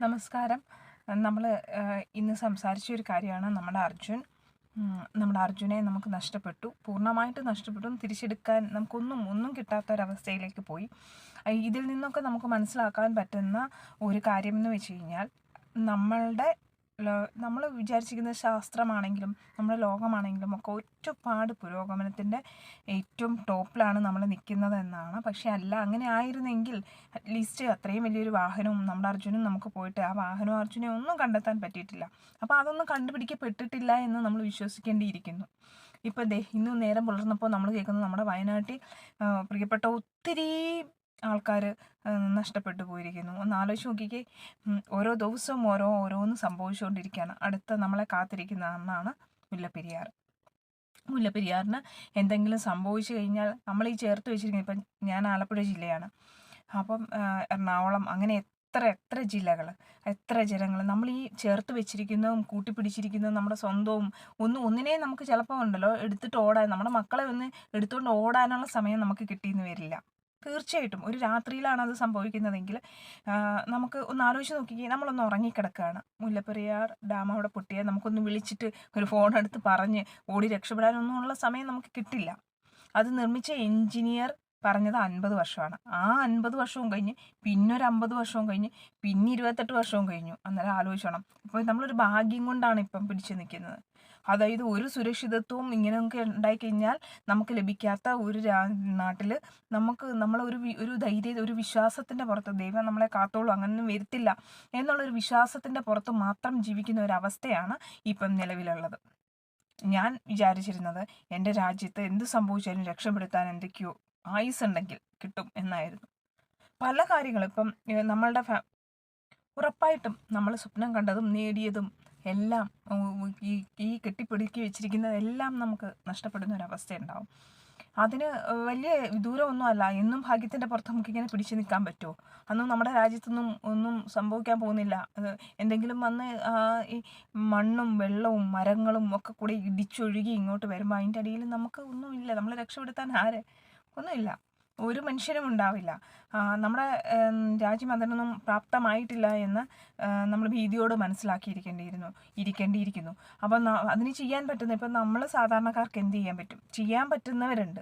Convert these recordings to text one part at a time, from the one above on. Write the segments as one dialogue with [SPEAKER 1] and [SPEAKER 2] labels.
[SPEAKER 1] നമസ്കാരം. നമ്മൾ ഇന്ന് സംസാരിച്ച ഒരു കാര്യമാണ് നമ്മുടെ അർജുൻ. നമ്മുടെ അർജുനെ നമുക്ക് നഷ്ടപ്പെട്ടു. പൂർണമായിട്ട് നഷ്ടപ്പെട്ടു. തിരിച്ചെടുക്കാൻ നമുക്കൊന്നും ഒന്നും കിട്ടാത്ത ഒരവസ്ഥയിലേക്ക് പോയി. ഇതിൽ നിന്നൊക്കെ നമുക്ക് മനസ്സിലാക്കാൻ പറ്റുന്ന ഒരു കാര്യമെന്ന് വെച്ച് കഴിഞ്ഞാൽ നമ്മളുടെ നമ്മൾ വിചാരിച്ചിരിക്കുന്ന ശാസ്ത്രമാണെങ്കിലും നമ്മുടെ ലോകമാണെങ്കിലും ഒക്കെ ഒറ്റപ്പാട് പുരോഗമനത്തിന്റെ ഏറ്റവും ടോപ്പിലാണ് നമ്മൾ നിൽക്കുന്നത് എന്നാണ്. പക്ഷേ അല്ല അങ്ങനെ ആയിരുന്നെങ്കിൽ അറ്റ്ലീസ്റ്റ് അത്രയും വലിയൊരു വാഹനവും നമ്മുടെ അർജുനും നമുക്ക് പോയിട്ട് ആ വാഹനവും അർജുനെ ഒന്നും കണ്ടെത്താൻ പറ്റിയിട്ടില്ല. അപ്പോൾ അതൊന്നും കണ്ടുപിടിക്കപ്പെട്ടിട്ടില്ല എന്ന് നമ്മൾ വിശ്വസിക്കേണ്ടിയിരിക്കുന്നു. ഇപ്പം ദേ ഇന്ന് നേരം പുലർന്നപ്പോൾ നമ്മൾ കേൾക്കുന്നത് നമ്മുടെ വയനാട്ടിൽ പ്രിയപ്പെട്ട ഒത്തിരി ആൾക്കാർ നഷ്ടപ്പെട്ടു പോയിരിക്കുന്നു. ഒന്ന് ആലോചിച്ച് നോക്കിക്കേ. ഓരോ ദിവസവും ഓരോ ഓരോന്ന് സംഭവിച്ചുകൊണ്ടിരിക്കുകയാണ്. അടുത്ത നമ്മളെ കാത്തിരിക്കുന്ന ഒന്നാണ് മുല്ലപ്പെരിയാർ. മുല്ലപ്പെരിയാറിന് എന്തെങ്കിലും സംഭവിച്ചു കഴിഞ്ഞാൽ നമ്മൾ ഈ ചേർത്ത് വെച്ചിരിക്കുന്നത് ഇപ്പം ഞാൻ ആലപ്പുഴ ജില്ലയാണ്. അപ്പം എറണാകുളം അങ്ങനെ എത്ര എത്ര ജില്ലകൾ എത്ര ജനങ്ങൾ നമ്മൾ ഈ ചേർത്ത് വെച്ചിരിക്കുന്നതും കൂട്ടിപ്പിടിച്ചിരിക്കുന്നതും നമ്മുടെ സ്വന്തവും ഒന്നും ഒന്നിനെ നമുക്ക് ചിലപ്പോൾ ഉണ്ടല്ലോ എടുത്തിട്ട് ഓടാൻ. നമ്മുടെ മക്കളെ ഒന്ന് എടുത്തുകൊണ്ട് ഓടാനുള്ള സമയം നമുക്ക് കിട്ടിയെന്ന് വരില്ല. തീർച്ചയായിട്ടും ഒരു രാത്രിയിലാണ് അത് സംഭവിക്കുന്നതെങ്കിൽ നമുക്ക് ഒന്ന് ആലോചിച്ച് നോക്കിക്കേ നമ്മളൊന്ന് ഉറങ്ങിക്കിടക്കുകയാണ് മുല്ലപ്പെരിയാർ ഡാം അവിടെ പൊട്ടിയാൽ നമുക്കൊന്ന് വിളിച്ചിട്ട് ഒരു ഫോൺ എടുത്ത് പറഞ്ഞ് ഓടി രക്ഷപ്പെടാനൊന്നും ഉള്ള സമയം നമുക്ക് കിട്ടില്ല. അത് നിർമ്മിച്ച എഞ്ചിനീയർ പറഞ്ഞത് അൻപത് വർഷമാണ്. ആ അൻപത് വർഷവും കഴിഞ്ഞ് പിന്നൊരു അമ്പത് വർഷവും കഴിഞ്ഞ് പിന്നെ ഇരുപത്തെട്ട് വർഷവും കഴിഞ്ഞു. അന്നേരം ആലോചിച്ചോണം. ഇപ്പോൾ നമ്മളൊരു ഭാഗ്യം കൊണ്ടാണ് ഇപ്പം പിടിച്ചു നിൽക്കുന്നത്. അതായത് ഒരു സുരക്ഷിതത്വവും ഇങ്ങനെയൊക്കെ ഉണ്ടായിക്കഴിഞ്ഞാൽ നമുക്ക് ലഭിക്കാത്ത ഒരു നാട്ടിൽ നമുക്ക് നമ്മളൊരു ഒരു ധൈര്യ ഒരു വിശ്വാസത്തിന്റെ പുറത്ത് ദൈവം നമ്മളെ കാത്തോളൂ അങ്ങനൊന്നും വരുത്തില്ല എന്നുള്ളൊരു വിശ്വാസത്തിന്റെ പുറത്ത് മാത്രം ജീവിക്കുന്ന ഒരു അവസ്ഥയാണ് ഇപ്പം നിലവിലുള്ളത്. ഞാൻ വിചാരിച്ചിരുന്നത് എന്റെ രാജ്യത്ത് എന്ത് സംഭവിച്ചാലും രക്ഷപ്പെടുത്താൻ എന്തൊക്കെയോ ആയുസ് ഉണ്ടെങ്കിൽ കിട്ടും എന്നായിരുന്നു. പല കാര്യങ്ങളും ഇപ്പം നമ്മളുടെ ഉറപ്പായിട്ടും നമ്മൾ സ്വപ്നം കണ്ടതും നേടിയതും എല്ലാം ഈ ഈ കെട്ടിപ്പിടുക്കി വെച്ചിരിക്കുന്നതെല്ലാം നമുക്ക് നഷ്ടപ്പെടുന്ന ഒരു അവസ്ഥയുണ്ടാവും അതിന് വലിയ ദൂരമൊന്നും അല്ല എന്നും ഭാഗ്യത്തിന്റെ പുറത്ത് നമുക്കിങ്ങനെ പിടിച്ചു നിൽക്കാൻ പറ്റുമോ? അന്നും നമ്മുടെ രാജ്യത്തൊന്നും ഒന്നും സംഭവിക്കാൻ പോകുന്നില്ല. എന്തെങ്കിലും വന്ന് ഈ മണ്ണും വെള്ളവും മരങ്ങളും ഒക്കെ കൂടി ഇടിച്ചൊഴുകി ഇങ്ങോട്ട് വരുമ്പോൾ അതിന്റെ അടിയിൽ നമുക്ക് ഒന്നുമില്ല. നമ്മൾ രക്ഷപ്പെടുത്താൻ ആരെ? ഒന്നുമില്ല. ഒരു മനുഷ്യനും ഉണ്ടാവില്ല. നമ്മുടെ രാജ്യം അതിനൊന്നും പ്രാപ്തമായിട്ടില്ല എന്ന് നമ്മൾ ഭീതിയോട് മനസ്സിലാക്കിയിരിക്കേണ്ടിയിരുന്നു ഇരിക്കേണ്ടിയിരിക്കുന്നു. അപ്പം അതിന് ചെയ്യാൻ പറ്റുന്ന ഇപ്പം നമ്മൾ സാധാരണക്കാർക്ക് എന്ത് ചെയ്യാൻ പറ്റും? ചെയ്യാൻ പറ്റുന്നവരുണ്ട്.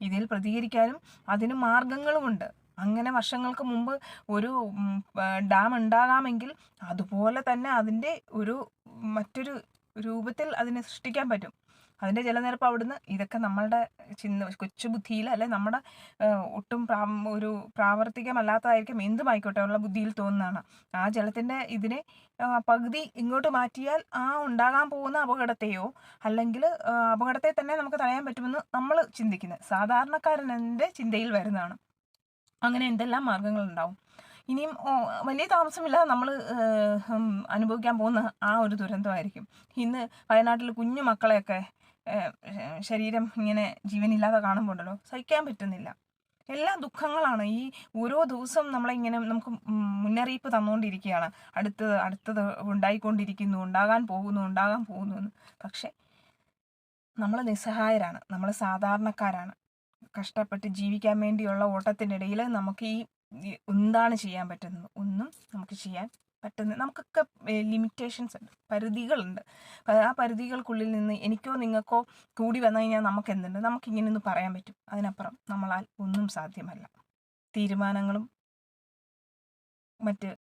[SPEAKER 1] ഇതിൽ പ്രതികരിക്കാനും അതിന് മാർഗങ്ങളുമുണ്ട്. അങ്ങനെ വർഷങ്ങൾക്ക് മുമ്പ് ഒരു ഡാം ഉണ്ടാകാമെങ്കിൽ അതുപോലെ തന്നെ അതിന്റെ ഒരു മറ്റൊരു രൂപത്തിൽ അതിനെ സൃഷ്ടിക്കാൻ പറ്റും. അതിന്റെ ചില ജലനിരപ്പ് അവിടുന്ന് ഇതൊക്കെ നമ്മളുടെ ചിന്ത കൊച്ചു ബുദ്ധിയിൽ അല്ലെ നമ്മുടെ ഒട്ടും പ്രാ ഒരു പ്രാവർത്തികമല്ലാത്തതായിരിക്കും. എന്തുമായിക്കോട്ടെ ഉള്ള ബുദ്ധിയിൽ തോന്നുന്നതാണ്. ആ ജലത്തിന്റെ ഇതിനെ പകുതി ഇങ്ങോട്ട് മാറ്റിയാൽ ആ ഉണ്ടാകാൻ പോകുന്ന അപകടത്തെയോ അല്ലെങ്കിൽ അപകടത്തെ തന്നെ നമുക്ക് തടയാൻ പറ്റുമെന്ന് നമ്മൾ ചിന്തിക്കുന്നത്. സാധാരണക്കാരന്റെ ചിന്തയിൽ വരുന്നതാണ്. അങ്ങനെ എന്തെല്ലാം മാർഗങ്ങളുണ്ടാവും? ഇനിയും വലിയ താമസമില്ലാതെ നമ്മൾ അനുഭവിക്കാൻ പോകുന്ന ആ ഒരു ദുരന്തമായിരിക്കും. ഇന്ന് വയനാട്ടിൽ കുഞ്ഞു മക്കളെയൊക്കെ ശരീരം ഇങ്ങനെ ജീവനില്ലാതെ കാണുമ്പോണ്ടല്ലോ സഹിക്കാൻ പറ്റുന്നില്ല. എല്ലാ ദുഃഖങ്ങളാണ് ഈ ഓരോ ദിവസവും നമ്മളിങ്ങനെ നമുക്ക് മുന്നറിയിപ്പ് തന്നുകൊണ്ടിരിക്കുകയാണ്. അടുത്തത് അടുത്തത് ഉണ്ടായിക്കൊണ്ടിരിക്കുന്നു ഉണ്ടാകാൻ പോകുന്നു ഉണ്ടാകാൻ പോകുന്നു എന്ന്. പക്ഷെ നമ്മൾ നിസ്സഹായരാണ്. നമ്മൾ സാധാരണക്കാരാണ്. കഷ്ടപ്പെട്ട് ജീവിക്കാൻ വേണ്ടിയുള്ള ഓട്ടത്തിനിടയിൽ നമുക്ക് ഈ എന്താണ് ചെയ്യാൻ പറ്റുന്നത്? ഒന്നും നമുക്ക് ചെയ്യാൻ പറ്റുന്ന നമുക്കൊക്കെ ലിമിറ്റേഷൻസ് ഉണ്ട് പരിധികളുണ്ട്. ആ പരിധികൾക്കുള്ളിൽ നിന്ന് എനിക്കോ നിങ്ങൾക്കോ കൂടി വന്നു കഴിഞ്ഞാൽ നമുക്ക് എന്തുണ്ട് നമുക്ക് ഇങ്ങനെ ഒന്ന് പറയാൻ പറ്റും. അതിനപ്പുറം നമ്മളാൽ ഒന്നും സാധ്യമല്ല. തീരുമാനങ്ങളും മറ്റ്